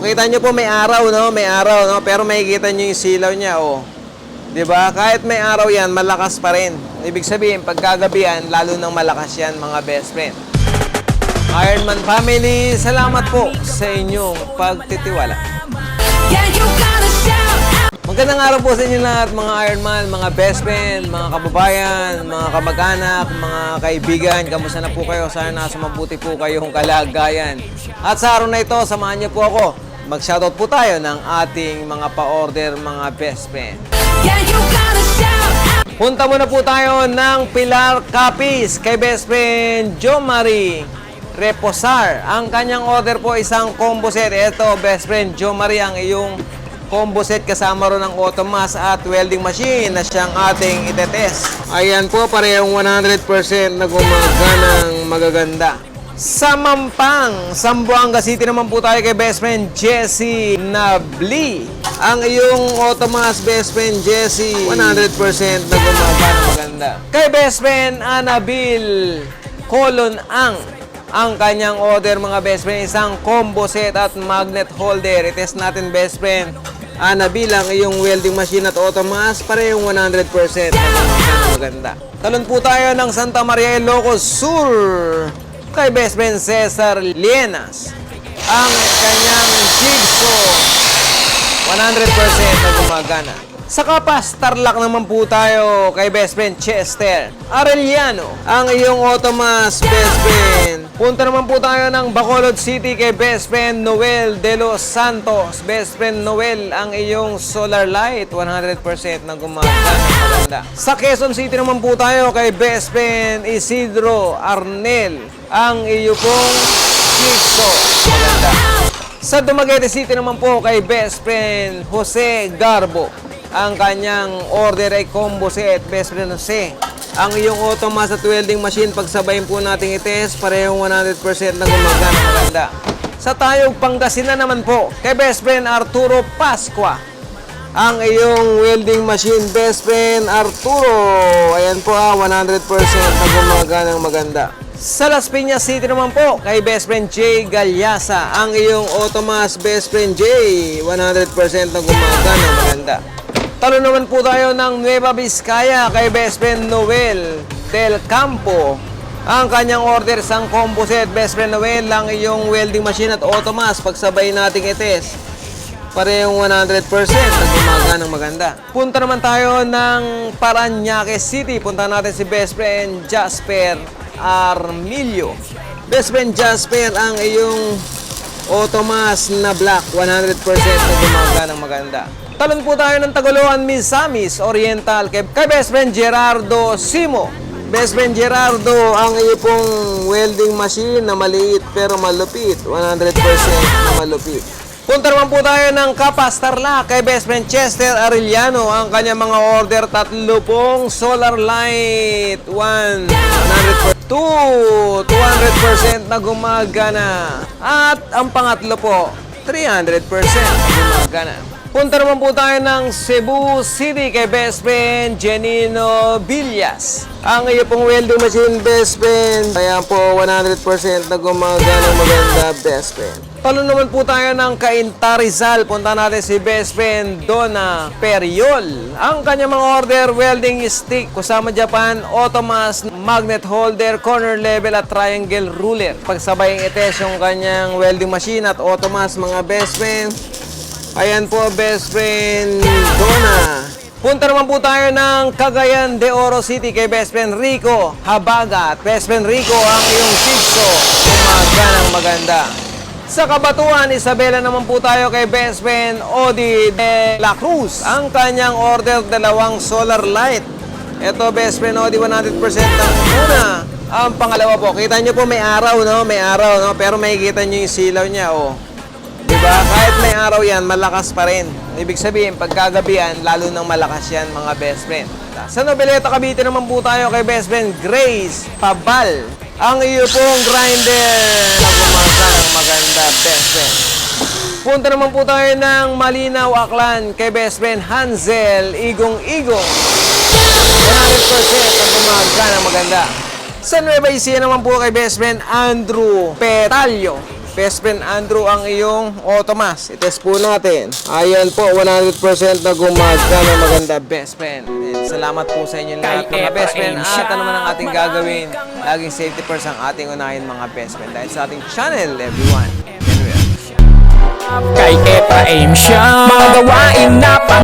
Kita nyo po may araw, no? May araw, no? Pero makikita nyo yung silaw niya, oh. 'Di ba? Kahit may araw yan, malakas pa rin. Ibig sabihin, pagkagabihan, lalo nang malakas yan, mga best friend. Ironman family, salamat po sa inyong pagtitiwala. Magandang araw po sa inyo lahat, mga Ironman, mga best friend, mga kababayan, mga kamag-anak, mga kaibigan. Kamusta na po kayo? Sana nasa mabuti po kayong kalagayan. At sa araw na ito, samahan niyo po ako. Mag-shoutout po tayo ng ating mga pa-order, mga best friend. Yeah, you gotta shout out. Punta muna po tayo ng Pilar Capis kay best friend Jo Marie Reposar. Ang kanyang order po isang combo set. Ito, best friend Jo Marie, ang iyong combo set kasama ron ng automas at welding machine na siyang ating itetest. Ayan po, parehong 100% na gumaganang magaganda. Sa Mampang, Zamboanga City naman po tayo kay best friend Jessie Nabli. Ang iyong automas best friend Jessie, 100% na gumagana maganda. Kay best friend Anabil Colon Ang, ang kanyang order mga best friend, isang combo set at magnet holder. I-test natin best friend. Anabil ang iyong welding machine at automas, parehong 100% na maganda. Talon po tayo ng Santa Maria Ilocos Sur kay best friend Cesar Lienas. Ang kanyang jigsaw 100% na gumagana. Sa Kapas, Tarlac naman po tayo kay best friend Chester Arellano. Ang iyong automas best friend. Punta naman po tayo ng Bacolod City kay best friend Noel De Los Santos. Best friend Noel, ang iyong solar light 100% na gumagana. Sa Quezon City naman po tayo kay best friend Isidro Arnel. Ang iyo pong jigsaw maganda. Sa Dumaguete City naman po kay best friend Jose Garbo. Ang kanyang order ay combo set, best friend Jose. Ang iyong automas at welding machine, pagsabayin po natin itest, parehong 100% na gumagana maganda. Sa Tayog Pangasinan naman po, kay best friend Arturo Pasqua. Ang iyong welding machine, best friend Arturo. Ayan po ah, 100% na gumagana maganda. Sa Las Piñas City naman po, kay best friend Jay Galyasa, ang iyong automas best friend Jay, 100% na gumagana maganda. Talo naman po tayo ng Nueva Vizcaya kay best friend Noel Del Campo. Ang kanyang order sang combo set, best friend Noel, ang iyong welding machine at automas, pagsabay nating ites. Parehong 100% na gumagana maganda. Punta naman tayo ng Paranaque City. Punta natin si best friend Jasper Armilio. Best friend Jasper, ang iyong automas na black, 100% na gumagana maganda. Talon po tayo ng Tagaloan Misamis Oriental kay, kay best friend Gerardo Simo. Best friend Gerardo, ang iyo welding machine na maliit pero malupit. 100% na malupit. Punta naman po tayo ng Kapas Tarlac kay best friend Chester Arellano. Ang kanyang mga order, tatlo pong solar light. 1, 100%. 2, 200% na gumagana. At ang pangatlo po, 300% na gumagana. Punta naman po tayo ng Cebu City kay best friend Janino Villas. Ang iyo pong welding machine best friend. Ayan po, 100% na gumagana maganda best friend. Talo naman po tayo ng Cainta Rizal. Punta natin si best friend Donna Periol. Ang kanyang mga order, welding stick, Kusama Japan, automas, magnet holder, corner level at triangle ruler. Pagsabay ang ites yung kanyang welding machine at automas mga best friend. Ayan po, best friend Donna. Punta naman po tayo ng Cagayan de Oro City kay best friend Rico Habaga. At best friend Rico, ang iyong sigso, umaganang maganda. Sa Kabatuan, Isabela naman po tayo kay best friend Odi de la Cruz. Ang kanyang order, dalawang solar light. Ito, best friend Odi, 100% ang una. Ang pangalawa po, kita nyo po may araw, no? May araw, no? Pero makikita nyo yung silaw niya, oh. Diba? Kahit may araw yan, malakas pa rin. Ibig sabihin, pagkagabihan, lalo nang malakas yan, mga best friend. Sa Nobeleta, Cavite naman po tayo kay best friend Grace Pabal. Ang iyo pong grinder na gumasa ng maganda, best friend. Punta naman po tayo ng Malinaw, Aklan kay best friend Hansel Igong Igong. 100% ang gumagana maganda. Sa Nueva Ecija naman po kay best friend Andrew Petalio. Best friend Andrew ang iyong Otomas. I-test po natin. Ayan po, 100% na gumagana maganda best friend. And salamat po sa inyo lahat mga best friend. At ano man ang ating gagawin, laging safety first ang ating unahin mga best friend. Dahil sa ating channel, everyone. Well. Kay Ephraim siya Mga gawain na